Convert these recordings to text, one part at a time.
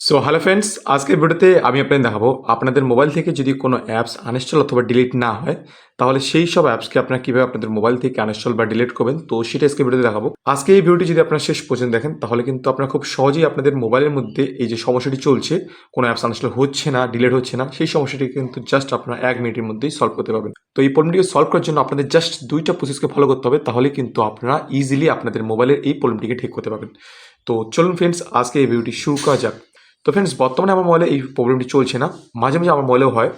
So hello friends আজকের ভিডিওতে আমি আপনাদের দেখাবো, আপনাদের মোবাইল থেকে যদি কোনো অ্যাপস আনইনস্টল অথবা ডিলিট না হয়, তাহলে সেই সব অ্যাপসকে আপনারা কীভাবে আপনাদের মোবাইল থেকে আনইনস্টল বা ডিলিট করবেন, তো সেটা আজকে ভিডিওতে দেখাবো। আজকে এই ভিডিওটি যদি আপনারা শেষ পর্যন্ত দেখেন, তাহলে কিন্তু আপনারা খুব সহজেই আপনাদের মোবাইলের মধ্যে এই যে সমস্যাটি চলছে, কোনো অ্যাপস আনইনস্টল হচ্ছে না ডিলিট হচ্ছে না, সেই সমস্যাটি কিন্তু জাস্ট আপনারা এক মিনিটের মধ্যেই সলভ করতে পারবেন। তো এই প্রবলেমটিকে সলভ করার জন্য আপনাদের জাস্ট দুইটা প্রসেসকে ফলো করতে হবে, তাহলে কিন্তু আপনারা ইজিলি আপনাদের মোবাইলের এই প্রবলেমটিকে ঠিক করতে পারবেন। তো চলুন ফ্রেন্ডস আজকে এই ভিডিওটি শুরু করা যাক। তো ফ্রেন্ডস বর্তমানে আমার মোবাইলে এই প্রবলেমটি চলছে না। মাঝে মাঝে আমার মোবাইলেও হয়।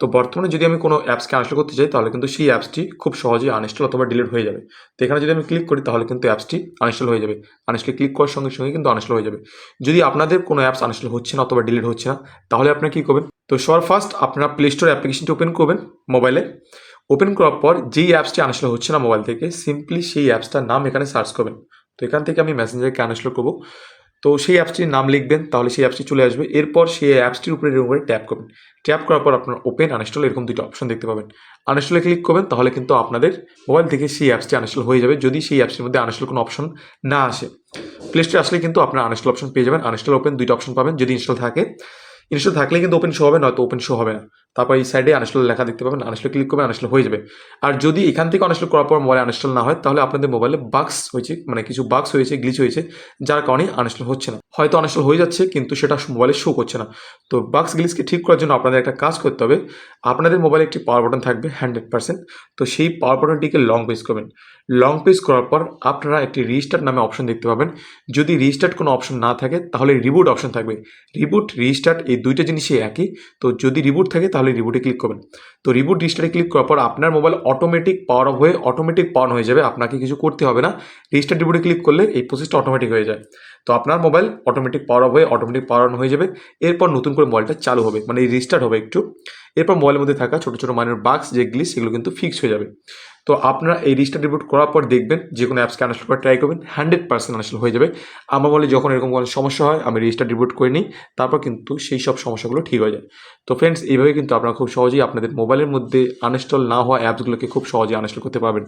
তো বর্তমানে যদি আমি কোনো অ্যাপসকে আনস্টল করতে চাই, তাহলে কিন্তু সেই অ্যাপসটি খুব সহজেই আনইনস্টল অথবা ডিলিট হয়ে যাবে। তো এখানে যদি আমি ক্লিক করি, তাহলে কিন্তু অ্যাপসটি আনইনস্টল হয়ে যাবে। আনইনস্টল ক্লিক করার সঙ্গে সঙ্গে কিন্তু আনইনস্টল হয়ে যাবে। যদি আপনাদের কোনো অ্যাপস আনইনস্টল হচ্ছে না অথবা ডিলিট হচ্ছে না, তাহলে আপনারা কী করবেন? তো সবার ফার্স্ট আপনারা প্লে স্টোর অ্যাপ্লিকেশনটি ওপেন করবেন মোবাইলে ওপেন করার পর যেই অ্যাপসটি আনইনস্টল হচ্ছে না মোবাইল থেকে সিম্পলি সেই অ্যাপসটার নাম এখানে সার্চ করবেন। তো এখান থেকে আমি মেসেঞ্জারকে আনইনস্টল করব। তো সেই অ্যাপসটির নাম লিখবেন, তাহলে সেই অ্যাপসটি চলে আসবে। এরপর সেই অ্যাপসটির উপরে এরকম ট্যাপ করবেন। ট্যাপ করার পর আপনার ওপেন আনস্টল এরকম দুটো অপশন দেখতে পাবেন। আনইনস্টলে ক্লিক করবেন, তাহলে কিন্তু আপনাদের মোবাইল থেকে সেই অ্যাপসটি আনইনস্টল হয়ে যাবে। যদি সেই অ্যাপসটির মধ্যে আনইনস্টল কোনো অপশন না আসে। প্লে স্টোরে আসলে কিন্তু আপনার আনইনস্টল অপশন পেয়ে যাবেন। আনইনস্টল ওপেন দুইটা অপশন পাবেন। যদি ইনস্টল থাকে ইনস্টল থাকলে কিন্তু ওপেন শো হবে, নয়তো ওপেন শো হবে না। তারপর এই সাইডে আনইনস্টল লেখা দেখতে পাবেন আনইনস্টল ক্লিক করবেন আনইনস্টল হয়ে যাবে। আর যদি এখান থেকে আনইনস্টল করার পর মোবাইলে আনইনস্টল না হয়, তাহলে আপনাদের মোবাইলে বাক্স হয়েছে মানে কিছু বাক্স হয়েছে গ্লিচ হয়েছে, যার কারণে আনইনস্টল হচ্ছে না। হয়তো আনইনস্টল হয়ে যাচ্ছে, কিন্তু সেটা মোবাইলে শো করছে না। তো বাক্স গ্লিচকে ঠিক করার জন্য আপনাদের একটা কাজ করতে হবে। আপনাদের মোবাইলে একটি পাওয়ার বাটন থাকবে হান্ড্রেড পার্সেন্ট তো সেই পাওয়ার বাটনটিকে লং প্রেস করবেন। লং প্রেস করার পর আপনারা একটি রিস্টার্ট নামে অপশন দেখতে পাবেন। যদি রিস্টার্ট কোনো অপশন না থাকে, তাহলে রিবুট অপশন থাকবে। রিবুট রিস্টার্ট এই দুইটা জিনিসই একই। তো যদি রিবুট থাকে, তাহলে রিবুটে ক্লিক করবেন। তো রিবুট রিস্টারে ক্লিক করার পর আপনার মোবাইল অটোমেটিক পাওয়ার অফ হয়ে অটোমেটিক পাওয়ার হয়ে যাবে, আপনাকে কিছু করতে হবে না। রিস্টার রিবুটে ক্লিক করলে এই প্রসেসটা অটোমেটিক হয়ে যায়। তো আপনার মোবাইল অটোমেটিক পাওয়ার অফ হয়ে অটোমেটিক পাওয়ার অন হয়ে যাবে। এরপর নতুন করে মোবাইলটা চালু হবে মানে রিস্টার্ট হবে একটু। এরপর মোবাইলের মধ্যে থাকা ছোটো ছোটো মানের বাক্স যেগুলি সেগুলো কিন্তু ফিক্স হয়ে যাবে। তো আপনারা এই রিস্টার রিপোর্ট করার পর দেখবেন যে কোনো অ্যাপসকে আনস্টল করে ট্রাই করবেন হান্ড্রেড পার্সেন্ট আনস্টল হয়ে যাবে। আমার বলে যখন এরকম কোনো সমস্যা হয়, আমি রিস্টার রিপোর্ট করে নিই, তারপর কিন্তু সেই সব সমস্যাগুলো ঠিক হয়ে যায়। তো ফ্রেন্ডস এইভাবে কিন্তু আপনারা খুব সহজেই আপনাদের মোবাইলের মধ্যে আনস্টল না হওয়া অ্যাপসগুলোকে খুব সহজেই আনস্টল করতে পারবেন।